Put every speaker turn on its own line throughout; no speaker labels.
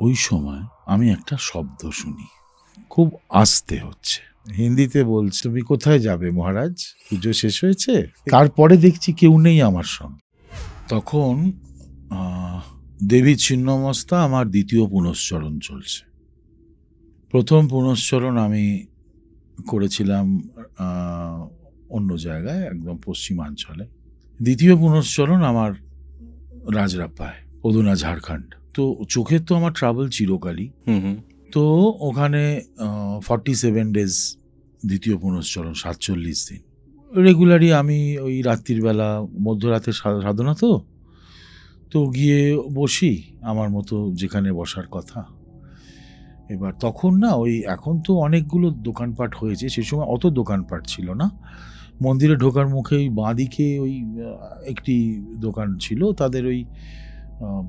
ওই সময় আমি একটা শব্দ শুনি। খুব আস্তে হচ্ছে। হিন্দিতে বলছে তুমি কোথায় যাবে মহারাজ? পুজো শেষ হয়েছে? তারপরে দেখছি কেউ নেই আমার সঙ্গে। তখন দেবী ছিন্নমস্তা আমার দ্বিতীয় পুনশ্চরণ চলছে। প্রথম পুনশ্চরণ আমি করেছিলাম অন্য জায়গায় একদম পশ্চিমাঞ্চলে। দ্বিতীয় পুনশ্চরণ আমার রাজরাপ্পায় অদুনা ঝাড়খণ্ড। তো চোখের তো আমার ট্রাভেল চিরকালই। তো ওখানে ফর্টি সেভেন ডেজ দ্বিতীয় পুনশ্চরণ সাতচল্লিশ দিন। রেগুলারই আমি ওই রাত্রির বেলা মধ্যরাতে সাধনা তো? তো গিয়ে বসি আমার মতো যেখানে বসার কথা। এবার তখন না ওই এখন তো অনেকগুলো দোকানপাট হয়েছে সে সময় অত দোকানপাট ছিল না। মন্দিরে ঢোকার মুখে ওই বাঁদিকে ওই একটি দোকান ছিল তাদের ওই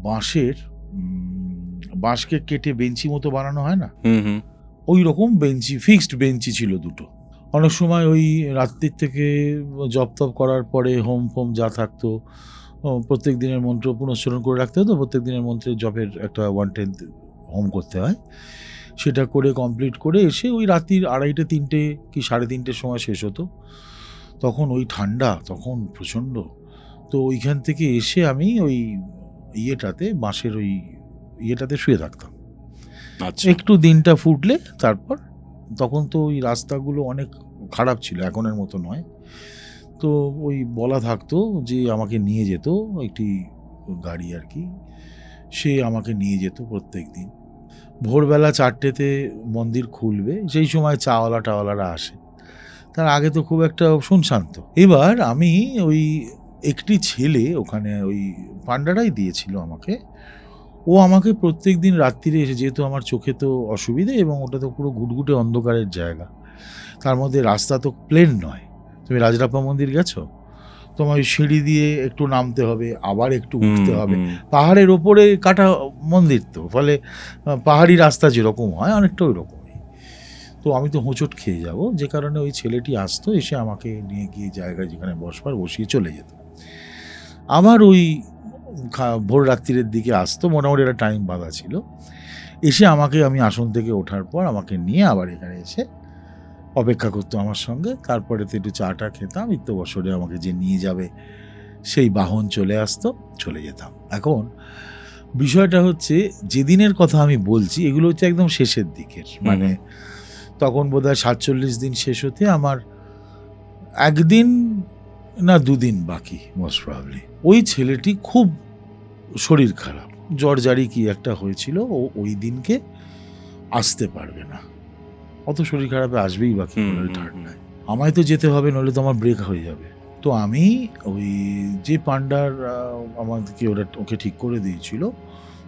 বাঁশের বাঁশকে কেটে বেঞ্চি মতো বানানো হয় না? ওই রকম বেঞ্চি ফিক্সড বেঞ্চি ছিল দুটো। অনেক সময় ওই রাত্রির থেকে জপ তপ করার পরে হোম ফোম যা থাকতো প্রত্যেক দিনের মন্ত্র পুনশ্চরণ করে রাখতে হতো প্রত্যেক দিনের মন্ত্রের জপের একটা ওয়ান টেন্থ হোম করতে হয়। সেটা করে কমপ্লিট করে এসে ওই রাত্রির আড়াইটে তিনটে কি সাড়ে তিনটের সময় শেষ হতো। তখন ওই ঠান্ডা তখন প্রচণ্ড। তো ওইখান থেকে এসে আমি ওই ইয়েটাতে বাঁশের ওই ইয়েটাতে শুয়ে থাকতাম।
আচ্ছা।
একটু দিনটা ফুটলে তারপর তখন তো ওই রাস্তাগুলো অনেক খারাপ ছিল এখনের মতো নয়। তো ওই বলা থাকতো যে আমাকে নিয়ে যেত একটি গাড়ি আর কি। সে আমাকে নিয়ে যেত প্রত্যেক দিন। ভোরবেলা চারটেতে মন্দির খুলবে সেই সময় চাওয়ালা টাওয়ালারা আসে। তার আগে তো খুব একটা শুনশান তো এবার আমি ওই একটি ছেলে ওখানে ওই পান্ডারাই দিয়েছিল আমাকে। ও আমাকে প্রত্যেক দিন রাত্রিরে এসে যেহেতু আমার চোখে তো অসুবিধে এবং ওটা তো পুরো ঘুটঘুটে অন্ধকারের জায়গা তার মধ্যে রাস্তা তো প্লেন নয়। তুমি রাজরাপ্পা মন্দির গেছো? তোমার ওই সিঁড়ি দিয়ে একটু নামতে হবে আবার একটু উঠতে হবে। পাহাড়ের ওপরে কাটা মন্দির তো ফলে পাহাড়ি রাস্তা যেরকম হয় অনেকটা ওই রকমই তো আমি তো হোঁচট খেয়ে যাব যে কারণে ওই ছেলেটি আসতো এসে আমাকে নিয়ে গিয়ে জায়গায় যেখানে বসবার বসিয়ে চলে যেত। আবার ওই ভোর রাত্রির দিকে আসতো মোটামুটি একটা টাইম বাঁধা ছিল। এসে আমাকে আমি আসন থেকে ওঠার পর আমাকে নিয়ে আবার এখানে এসে অপেক্ষা করতো আমার সঙ্গে। তারপরে তো একটু চাটা খেতাম ইত্য বছরে আমাকে যে নিয়ে যাবে সেই বাহন চলে আসতো চলে যেতাম। এখন বিষয়টা হচ্ছে যেদিনের কথা আমি বলছি এগুলো হচ্ছে একদম শেষের দিকের। মানে তখন বোধহয় সাতচল্লিশ দিন শেষ হতে আমার একদিন না দুদিন বাকি মোস্ট প্রবলি ওই ছেলেটি খুব শরীর খারাপ। জ্বর জারি কি একটা হয়েছিল ও ওই দিনকে আসতে পারবে না। অত শরীর খারাপে আসবেই বাকি ঠান্ডায় আমায় তো যেতে হবে নইলে তো আমার ব্রেক হয়ে যাবে। তো আমি ওই যে পান্ডার আমাদেরকে ওরা ওকে ঠিক করে দিয়েছিল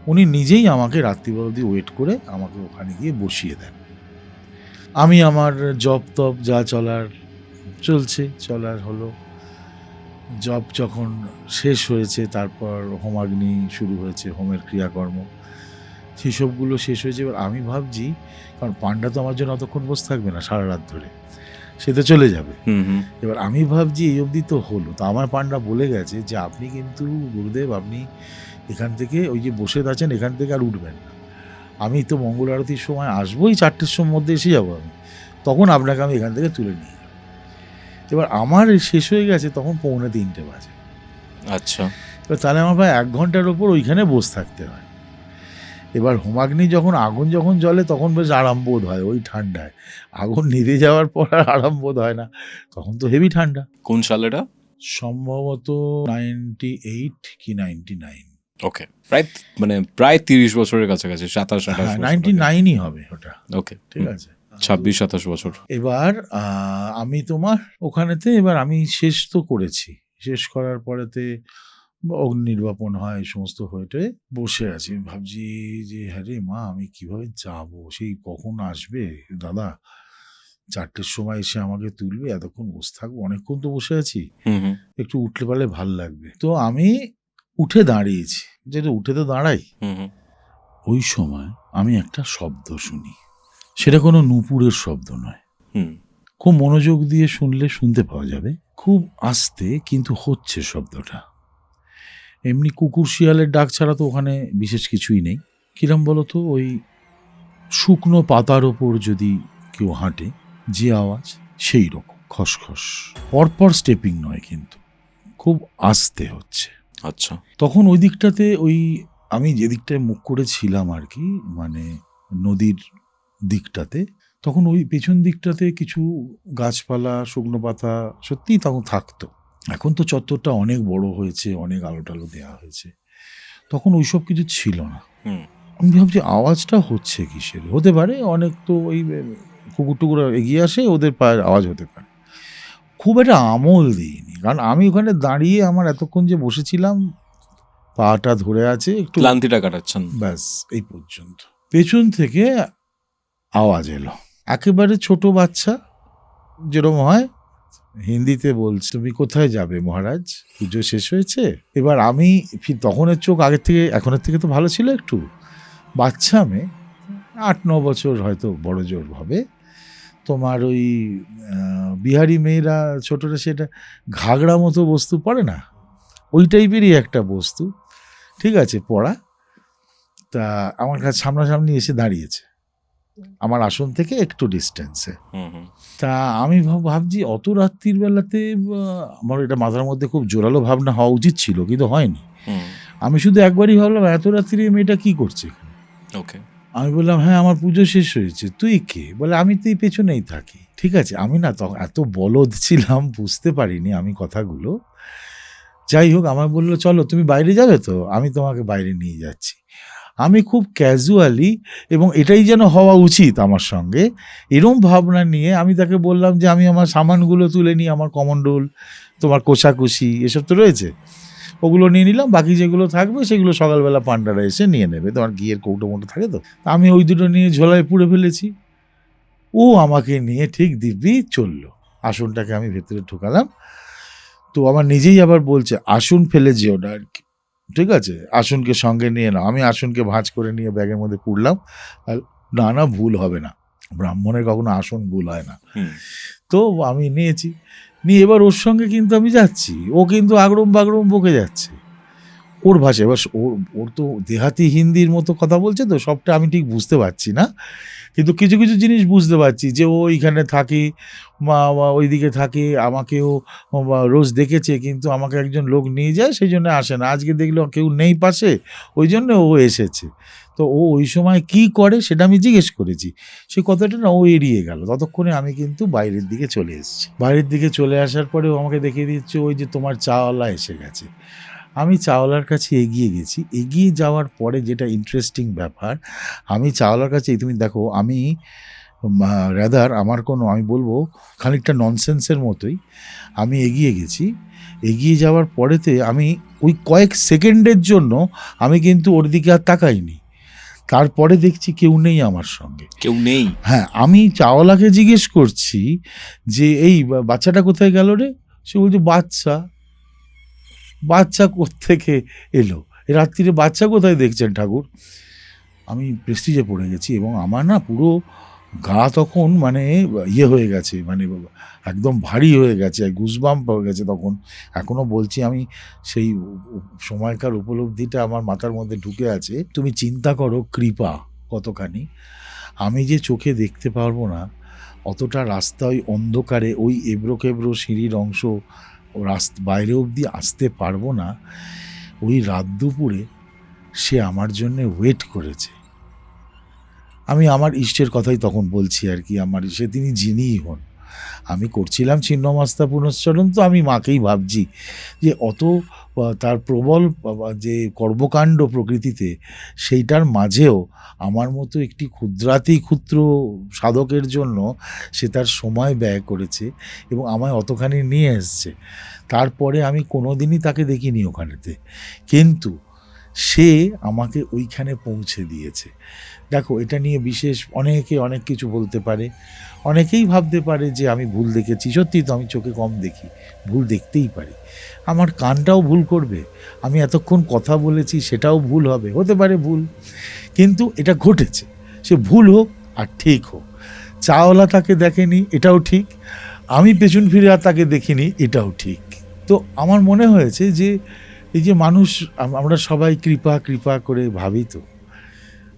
উনি নিজেই আমাকে রাত্রিবেলা অবধি ওয়েট করে আমাকে ওখানে গিয়ে বসিয়ে দেন। আমি আমার জব তপ যা চলার চলছে চলার হলো। জব যখন শেষ হয়েছে তারপর হোমাগ্নি শুরু হয়েছে হোমের ক্রিয়াকর্ম। সেসবগুলো শেষ হয়েছে। এবার আমি ভাবছি কারণ পান্ডা তো আমার জন্য অতক্ষণ বসে থাকবে না সারা রাত ধরে। সে তো চলে যাবে। এবার আমি ভাবছি এই অবধি তো হলো। তো আমার পান্ডা বলে গেছে যে আপনি কিন্তু গুরুদেব আপনি এখান থেকে ওই যে বসে আছেন এখান থেকে আর উঠবেন না। আমি তো মঙ্গল আরতির সময় আসবোই চারটের সময় মধ্যে এসে যাব আমি। তখন আপনাকে আমি এখান থেকে তুলে যাব এবার আমার শেষ হয়ে গেছে তখন পৌনে তিনটে বাজে।
আচ্ছা।
এবার তাহলে আমার প্রায় এক ঘণ্টার ওপর ওইখানে বসে থাকতে হয়। এবার হোমাগ্নি যখন আগুন যখন জ্বলে তখন বেশ আরাম বোধ হয় ওই ঠান্ডায়। আগুন নিভে যাওয়ার পর আর আরাম বোধ হয় না তখন তো হেভি ঠান্ডা।
কোন সালেটা
সম্ভবত নাইনটি এইট কি নাইনটি নাইন
ওকে প্রায় মানে প্রায় তিরিশ বছরের কাছাকাছি সাতাশ আঠাশ
হ্যাঁ নাইনটি নাইনই হবে ওটা।
ওকে
ঠিক আছে?
ছাব্বিশ সাতাশ বছর।
এবার আমি তোমার ওখানেতে এবার আমি শেষ তো করেছি। শেষ করার পরেতে অগ্নি নির্বাপন হয় সমস্ত হয়েটে বসে আছি। ভাবছি যে হ্যাঁ রে মা আমি কীভাবে যাব? সেই কখন আসবে? দাদা চারটের সময় এসে আমাকে তুলবে এতক্ষণ বসে থাকব অনেকক্ষণ তো বসে আছি। একটু উঠলে পারলে ভালো লাগবে। তো আমি উঠে দাঁড়িয়েছি। যেটা উঠে তো দাঁড়াই। ওই সময় আমি একটা শব্দ শুনি। সেটা কোনো নুপুরের শব্দ নয়।
হুম।
খুব মনোযোগ দিয়ে শুনলে শুনতে পাওয়া যাবে। খুব আস্তে কিন্তু হচ্ছে শব্দটা। এমনি কুকুর শিয়ালের ডাক ছাড়া তো ওখানে বিশেষ কিছুই নেই। কিরম বলতো ওই শুকনো পাতার ওপর যদি কেউ হাঁটে যে আওয়াজ সেই রকম খসখস। পরপর স্টেপিং নয় কিন্তু। খুব আস্তে হচ্ছে।
আচ্ছা।
তখন ওই দিকটাতে ওই আমি যে দিকটায় মুখ করেছিলাম আর কি মানে নদীর দিকটাতে তখন ওই পেছন দিকটাতে কিছু গাছপালা শুকনো পাতা সত্যিই তখন থাকতো। এখন তো চত্বরটা অনেক বড় হয়েছে অনেক আলো টালো দেওয়া হয়েছে। তখন ওইসব কিছু ছিল না। আমি ভাবছি আওয়াজটা হচ্ছে কিসের? হতে পারে অনেক তো ওই কুকুর টুকুর এগিয়ে আসে ওদের পায়ের আওয়াজ হতে পারে। খুব একটা আমল দিইনি কারণ আমি ওখানে দাঁড়িয়ে আমার এতক্ষণ যে বসেছিলাম পাটা ধরে আছে একটু
ক্লান্তিটা কাটাচ্ছেন।
ব্যাস এই পর্যন্ত। পেছন থেকে আওয়াজ এলো। একেবারে ছোট বাচ্চা, যেরকম হয়, হিন্দিতে বলছে, তুমি কোথায় যাবে মহারাজ? পুজো শেষ হয়েছে? এবার আমি তখনের চোখ আগের থেকে, এখনের থেকে তো ভালো ছিল একটু। বাচ্চা মেয়ে, আট, ন বছর হয়তো বড় জোর হবে। তোমার ওই বিহারি মেয়েরা, ছোটরা সেটা ঘাগড়া মতো বস্তু পড়ে না? ওই টাইপেরই একটা বস্তু। ঠিক আছে, পড়া। তা আমার কাছে সামনাসামনি এসে দাঁড়িয়েছে। আমার আসন থেকে একটু ডিস্টেন্সে তা আমি ভাব- ভাবছি অত রাত্রির বেলাতে আমার এটা মাথার মধ্যে খুব জোরালো ভাবনা হওয়া উচিত ছিল কিন্তু হয়নি। আমি শুধু একবারই ভাবলাম এত রাত্রি মেয়েটা কি করছে
ওকে।
আমি বললাম হ্যাঁ আমার পুজো শেষ হয়েছে তুই কে? বলে আমি তো এই পেছনেই থাকি। ঠিক আছে আমি না তখন এত বলদ ছিলাম বুঝতে পারিনি আমি কথাগুলো। যাই হোক আমার বলল চলো তুমি বাইরে যাবে তো? আমি তোমাকে বাইরে নিয়ে যাচ্ছি। আমি খুব ক্যাজুয়ালি এবং এটাই যেন হওয়া উচিত আমার সঙ্গে, এরম ভাবনা নিয়ে আমি তাকে বললাম যে, আমি আমার সামানগুলো তুলে নিই, আমার কমন্ডল তোমার কোষাকুষি, এসব তো রয়েছে। ওগুলো নিয়ে নিলাম, বাকি যেগুলো থাকবে সেগুলো সকালবেলা পান্ডারা এসে নিয়ে নেবে। তোমার ঘিয়ের কৌটো মোটো থাকে তো আমি ওই দুটো নিয়ে ঝোলায় পুড়ে ফেলেছি। ও আমাকে নিয়ে ঠিক দিব্যি চলল। আসনটাকে আমি ভেতরে ঢুকালাম। তো আমার নিজেই আবার বলছে, আসন ফেলে যেও না আর কি। ঠিক আছে? আসনকে সঙ্গে নিয়ে নাও। আমি আসনকে ভাঁজ করে নিয়ে ব্যাগের মধ্যে পুড়লাম আর না না ভুল হবে না। ব্রাহ্মণের কখনো আসন ভুল হয় না। তো আমি নিয়েছি। নিয়ে এবার ওর সঙ্গে কিন্তু আমি যাচ্ছি। ও কিন্তু আগরম বাগরম বকে যাচ্ছে। ওর ভাষা এবার ওর ওর তো দেহাতি হিন্দির মতো কথা বলছে তো, সবটা আমি ঠিক বুঝতে পারছি না। কিন্তু কিছু কিছু জিনিস বুঝতে পারছি যে ও ওইখানে থাকে, মা ওইদিকে থাকে, আমাকেও রোজ দেখেছে, কিন্তু আমাকে একজন লোক নিয়ে যায়, সেই জন্য আসে না। আজকে দেখল কেউ নেই পাশে, ওই জন্য ও এসেছে। তো ও ওই সময় কি করে সেটা আমি জিজ্ঞেস করেছি। সে কথাটা না ও এড়িয়ে গেল। ততক্ষণে আমি কিন্তু বাইরের দিকে চলে এসেছি। বাইরের দিকে চলে আসার পরে ও আমাকে দেখিয়ে দিচ্ছে, ওই যে তোমার চাওয়ালা এসে গেছে। আমি চাওয়ালার কাছে এগিয়ে গেছি। এগিয়ে যাওয়ার পরে যেটা ইন্টারেস্টিং ব্যাপার আমি চাওলার কাছে তুমি দেখো আমি রাদার আমার কোনো আমি বলব খানিকটা ননসেন্সের মতোই আমি এগিয়ে গেছি। এগিয়ে যাওয়ার পরেতে আমি ওই কয়েক সেকেন্ডের জন্য আমি কিন্তু ওর দিকে আর তাকাইনি। তারপরে দেখছি কেউ নেই আমার সঙ্গে।
কেউ নেই?
হ্যাঁ আমি চাওয়ালাকে জিজ্ঞেস করছি যে এই বাচ্চাটা কোথায় গেল রে? সে বলছে বাচ্চা। বাচ্চা কোত্থেকে এলো? রাত্রিরে বাচ্চা কোথায় দেখছেন ঠাকুর? আমি প্রেস্টিজে পড়ে গেছি এবং আমার না পুরো গা তখন মানে ইয়ে হয়ে গেছে মানে একদম ভারী হয়ে গেছে গুজবাম্প হয়ে গেছে তখন। এখনও বলছি আমি সেই সময়কার উপলব্ধিটা আমার মাথার মধ্যে ঢুকে আছে। তুমি চিন্তা করো, কৃপা কতখানি। আমি যে চোখে দেখতে পারব না, অতটা রাস্তা ওই অন্ধকারে ওই এবড়ো কেবড়ো সিঁড়ির অংশ ও রাস্তা, বাইরে অবধি আসতে পারব না। ওই রাত দুপুরে সে আমার জন্যে ওয়েট করেছে। আমি আমার ইষ্টের কথাই তখন বলছি আর কি, আমার সে তিনি যিনিই হন। আমি করছিলাম ছিন্নমাস্তা পুনশ্চরণ, তো আমি মাকেই ভাবছি যে অত তার প্রবল যে কর্মকাণ্ড প্রকৃতিতে, সেইটার মাঝেও আমার মতো একটি ক্ষুদ্রাতি ক্ষুদ্র সাধকের জন্য সে তার সময় ব্যয় করেছে এবং আমায় অতখানি নিয়ে এসছে। তারপরে আমি কোনো দিনই তাকে দেখিনি ওখানেতে। কিন্তু সে আমাকে ওইখানে পৌঁছে দিয়েছে। দেখো, এটা নিয়ে বিশেষ অনেকে অনেক কিছু বলতে পারে, অনেকেই ভাবতে পারে যে আমি ভুল দেখেছি। সত্যি তো আমি চোখে কম দেখি, ভুল দেখতেই পারি। আমার কানটাও ভুল করবে, আমি এতক্ষণ কথা বলেছি সেটাও ভুল হবে, হতে পারে ভুল, কিন্তু এটা ঘটেছে। সে ভুল হোক আর ঠিক হোক। চাওয়ালা তাকে দেখেনি, এটাও ঠিক। আমি পেছন ফিরে আর তাকে দেখিনি, এটাও ঠিক। তো আমার মনে হয়েছে যে এই যে মানুষ আমরা সবাই কৃপা কৃপা করে ভাবি তো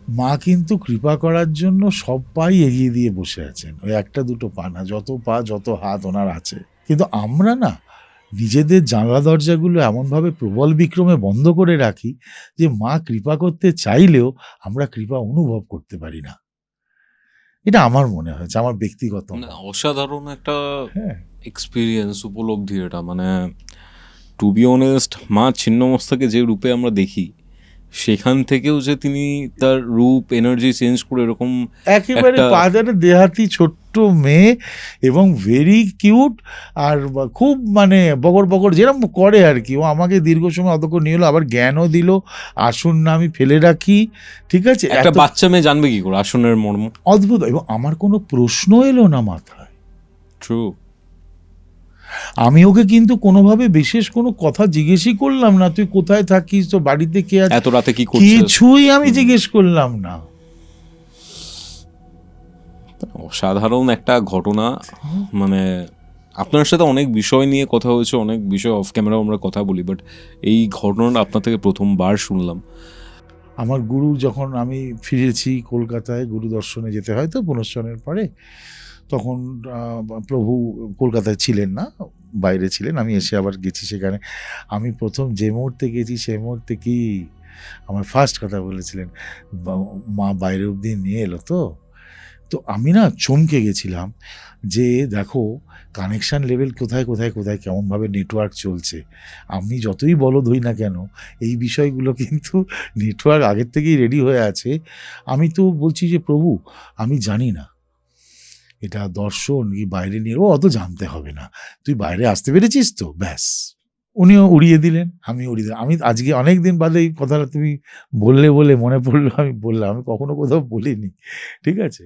মা কিন্তু কৃপা করার জন্য সব পাই এগিয়ে দিয়ে বসে আছেন। ওই একটা দুটো পা না যত পা যত হাত ওনার আছে। কিন্তু আমরা না নিজেদের জানলা দরজাগুলো এমনভাবে প্রবল বিক্রমে বন্ধ করে রাখি যে মা কৃপা করতে চাইলেও আমরা কৃপা অনুভব করতে পারি না। এটা আমার মনে হয়েছে আমার ব্যক্তিগত
অসাধারণ একটা
হ্যাঁ।
এক্সপিরিয়েন্স উপলব্ধি এটা। মানে টু বি অনেস্ট মা ছিন্নমস্তাকে যে রূপে আমরা দেখি সেখান থেকেও যে তিনি তার রূপ এনার্জি চেঞ্জ করে এরকম
একেবারে বাজারে দেহাতি ছোট্ট মেয়ে এবং ভেরি কিউট আর খুব মানে বগর বগর যেরকম করে আর কি। ও আমাকে দীর্ঘ সময় অতক্ষণ নিয়ে এলো আবার জ্ঞানও দিল আসুন না আমি ফেলে রাখি ঠিক আছে?
একটা বাচ্চা মেয়ে জানবে কি করে আসনের মর্ম।
অদ্ভুত এবং আমার কোনো প্রশ্ন এলো না মাথায়।
ট্রু
আমি ওকে কিন্তু কোনোভাবে বিশেষ কোনো কথা জিজ্ঞেসই করলাম না তুই কোথায় থাকিস? তো বাড়িতে কে আছে?
এত রাতে কি
কিছুই আমি জিজ্ঞেস করলাম না।
অসাধারণ একটা ঘটনা মানে আপনার সাথে অনেক বিষয় নিয়ে কথা হয়েছে অনেক বিষয় অফ ক্যামেরাও আমরা কথা বলি বাট এই ঘটনাটা আপনার থেকে প্রথমবার শুনলাম।
আমার গুরু যখন আমি ফিরেছি কলকাতায় গুরু দর্শনে যেতে হয় তো পুনশ্চনের পরে তখন প্রভু কলকাতায় ছিলেন না, বাইরে ছিলেন, আমি এসে আবার গেছি সেখানে। আমি প্রথম যে মুহূর্তে গেছি সেই মুহূর্তে কি আমার ফার্স্ট কথা বলেছিলেন, মা বাইরে অবধি নিয়ে এলো তো? তো আমি না চমকে গেছিলাম যে, দেখো কানেকশান লেভেল কোথায় কোথায় কোথায়, কেমনভাবে নেটওয়ার্ক চলছে? আমি যতই বলো হই না কেন, এই বিষয়গুলো কিন্তু নেটওয়ার্ক আগের থেকেই রেডি হয়ে আছে। আমি তো বলছি যে, প্রভু, আমি জানি না। এটা দর্শন কি বাইরে নিয়ে, ও অত জানতে হবে না। তুই বাইরে আসতে পেরেছিস তো? ব্যাস। উনিও উড়িয়ে দিলেন, আমি উড়িয়ে দিলাম। আমি আজকে অনেক দিন বাদে এই কথাটা তুমি বললে বলে মনে পড়ল, আমি বললাম, আমি কখনো কোথাও বলিনি। ঠিক আছে?